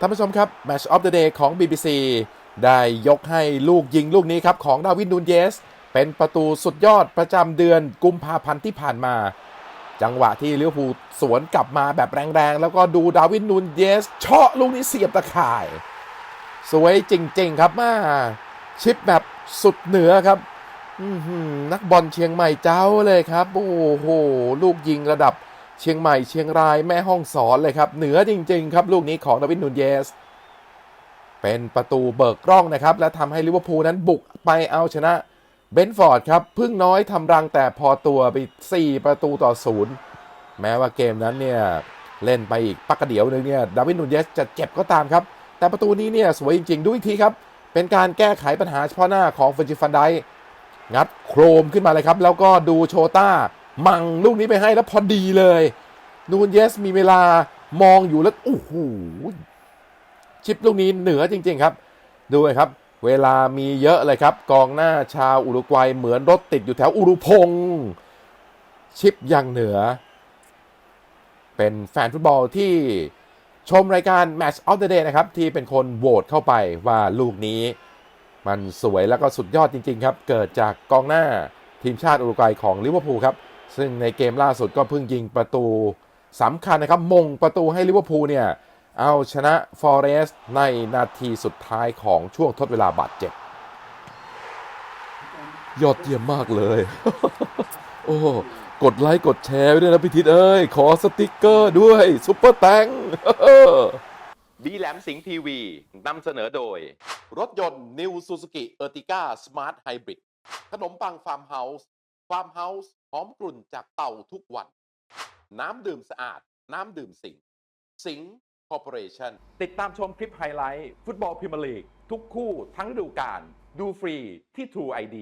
ท่านผู้ชมครับ Match of the Day ของ BBC ได้ยกให้ลูกยิงลูกนี้ครับ ของดาวินนูนเยส เป็นประตูสุดยอดประจำเดือนกุมภาพันธ์ที่ผ่านมา จังหวะที่ลิเวอร์พูลสวนกลับมาแบบแรงๆ แล้วก็ดูดาวินนูนเยสเชาะลูกนี้เสียบตะข่าย สวยจริงๆครับมาชิปแบบสุดเหนือครับนักบอลเชียงใหม่เจ้าเลยครับ โอ้โห ลูกยิงระดับ เชียงใหม่เชียงรายแม่ห้องสอนเลยครับ เหนือจริง ๆ ครับ ลูกนี้ของดาวินนูนเยส เป็นประตูเบิกกล้องนะครับ และทำให้ลิเวอร์พูลนั้นบุกไปเอาชนะเบนฟอร์ดครับพึ่งน้อยทำรังแต่พอตัวไป 4 ประตูต่อศูนย์แม้ว่าเกมนั้นเนี่ยเล่นไปอีกปักกระเดียวหนึงเนี่ยดาวินนูนเยสจะเจ็บก็ตามครับ แต่ประตูนี้เนี่ยสวยจริง ๆดูอีกทีครับ เป็นการแก้ไขปัญหาเฉพาะหน้าของเฟอร์จิฟันไดงัดโครมขึ้นมาเลยครับ แล้วก็ดูโชต้า มังลูกนี้ไปให้แล้วพอดีเลย นูนเยสมีเวลามองอยู่แล้วโอ้โหชิปลูกนี้เหนือจริง ๆ ครับ ดูเลยครับ เวลามีเยอะเลยครับ กองหน้าชาวอุรุกวัยเหมือนรถติดอยู่แถวอุรุพงศ์ชิปอย่างเหนือ เป็นแฟนฟุตบอลที่ชมรายการ Match of the Day นะครับ ที่เป็นคนโหวตเข้าไปว่าลูกนี้ มันสวยแล้วก็สุดยอดจริง ๆ ครับ เกิดจากกองหน้าทีมชาติอุรุกวัยของลิเวอร์พูลครับ ซึ่งในเกมล่าสุดก็เพิ่งยิงประตูสำคัญนะครับ มงประตูให้ลิเวอร์พูลเนี่ยเอาชนะฟอเรสต์ในนาทีสุดท้ายของช่วงทดเวลาบาดเจ็บ ยอดเยี่ยมมากเลย โอ้กดไลค์ กดแชร์ด้วยนะพี่ทิศเอ้ย ขอสติกเกอร์ด้วยซุปเปอร์แตงบีแหลมสิงห์ทีวีนำเสนอโดย รถยนต์ New Suzuki Ertiga Smart Hybrid ขนมปังฟาร์มเฮาส์ ฟาร์มเฮาส์หอมกลุ่นจากเต่าทุกวัน น้ำดื่มสะอาด น้ำดื่มสิง สิงคอร์ปอเรชั่นติดตามชมคลิปไฮไลท์ ฟุตบอลพรีเมียร์ลีก ทุกคู่ทั้งฤดูกาลดูฟรีที่ True ID